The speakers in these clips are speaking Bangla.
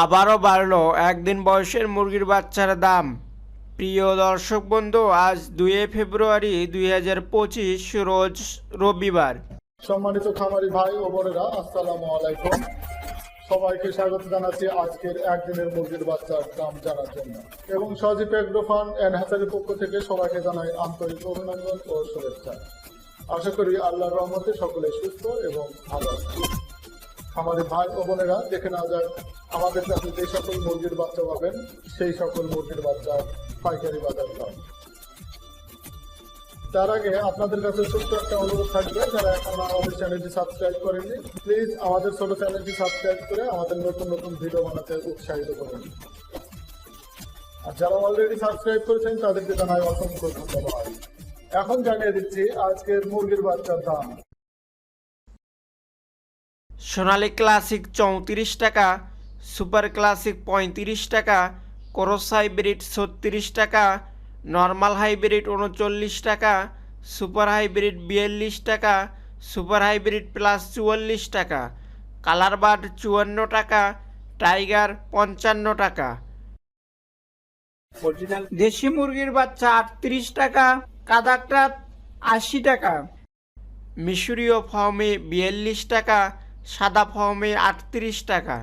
আবারও বাড়লো একদিন বয়সের মুরগির বাচ্চার দাম। প্রিয় দর্শক বন্ধু, আজ দুই ফেব্রুয়ারি দুই হাজার পঁচিশ, রোজ রবিবার। সম্মানিত খামারি ভাই ও বোনেরা, আসসালামু আলাইকুম। সবাইকে স্বাগত জানাচ্ছি আজকের একদিনের মুরগির বাচ্চার দাম জানার জন্য। এবং সজীব এগ্রোফার্ম অ্যান্ড হ্যাচারির পক্ষ থেকে সবাইকে জানাই আন্তরিক অভিনন্দন ও শুভেচ্ছা। আশা করি আল্লাহর রহমতে সকলে সুস্থ এবং ভালো আছে খামারি ভাই ও বোনেরা দেখে নেওয়া যাক আমাদের কাছে যে সকল মুরগির বাচ্চা পাবেন, সেই সকল মুরগির বাচ্চা পাইকারি বাজার দাম তার আগে আপনাদের কাছে ছোট্ট একটা অনুরোধ থাকবে, যারা এখন আমাদের চ্যানেলটি সাবস্ক্রাইব করেননি প্লিজ আমাদের ছোট চ্যানেলটি সাবস্ক্রাইব করে আমাদের নতুন নতুন ভিডিও বানাতে উৎসাহিত করুন। আর যারা অলরেডি সাবস্ক্রাইব করেছেন, তাদেরকে জানাই অসংখ্য ধন্যবাদ। এখন জানিয়ে দিচ্ছি, আজকের মুরগির বাচ্চার দাম। সোনালী ক্লাসিক চৌত্রিশ টাকা, সুপার ক্লাসিক পঁয়ত্রিশ টাকা, ক্রস হাইব্রিড ছত্রিশ টাকা, নর্মাল হাইব্রিড উনচল্লিশ টাকা, সুপার হাইব্রিড বিয়াল্লিশ টাকা, সুপার হাইব্রিড প্লাস চুয়াল্লিশ টাকা, কালার বার্ড চুয়ান্ন টাকা, টাইগার পঞ্চান্ন টাকা। দেশি মুরগির বাচ্চা আটত্রিশ টাকা কাদাকটা আশি টাকা, মিশরীয় ফর্মে বিয়াল্লিশ টাকা সাদা ফর্মে আটত্রিশ টাকা।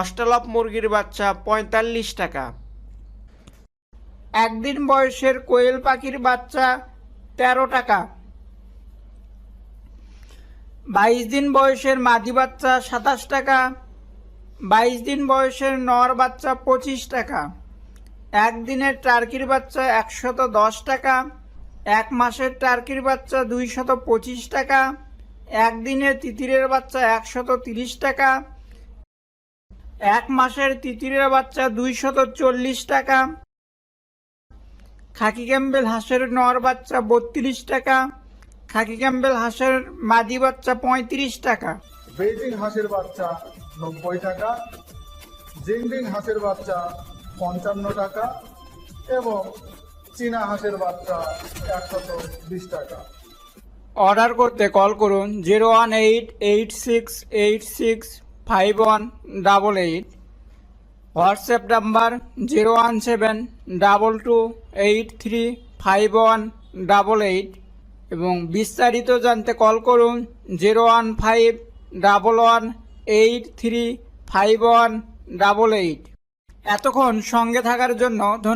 অস্ট্রালপ মুরগির বাচ্চা পঁয়তাল্লিশ টাকা। একদিন বয়সের কোয়েল পাখির বাচ্চা তেরো টাকা। বাইশ দিন বয়সের মাদি বাচ্চা সাতাশ টাকা। বাইশ দিন বয়সের নর বাচ্চা পঁচিশ টাকা। একদিনের টার্কির বাচ্চা একশত দশ টাকা। এক মাসের টার্কির বাচ্চা দুইশত পঁচিশ টাকা। একদিনের তিতিরের বাচ্চা একশত টাকা, এক মাসের তিতিরের বাচ্চা দুইশত চল্লিশ টাকা, খাকি ক্যাম্বেল হাঁসের নর বাচ্চা বত্রিশ টাকা, খাকি ক্যাম্বেল হাঁসের মাদি বাচ্চা পঁয়ত্রিশ টাকা। বেজিং হাঁসের বাচ্চা নব্বই টাকা জিংডিং হাঁসের বাচ্চা পঞ্চান্ন টাকা, এবং চীনা হাঁসের বাচ্চা একশত বিশ টাকা। অর্ডার করতে কল করুন zero one eight eight six eight six five one double eight. WhatsApp number zero one seven double two eight three five one double eight. এবং বিস্তারিত জানতে কল করুন zero one five double one eight three five one double eight. এতক্ষণ সঙ্গে থাকার জন্য ধন্যবাদ।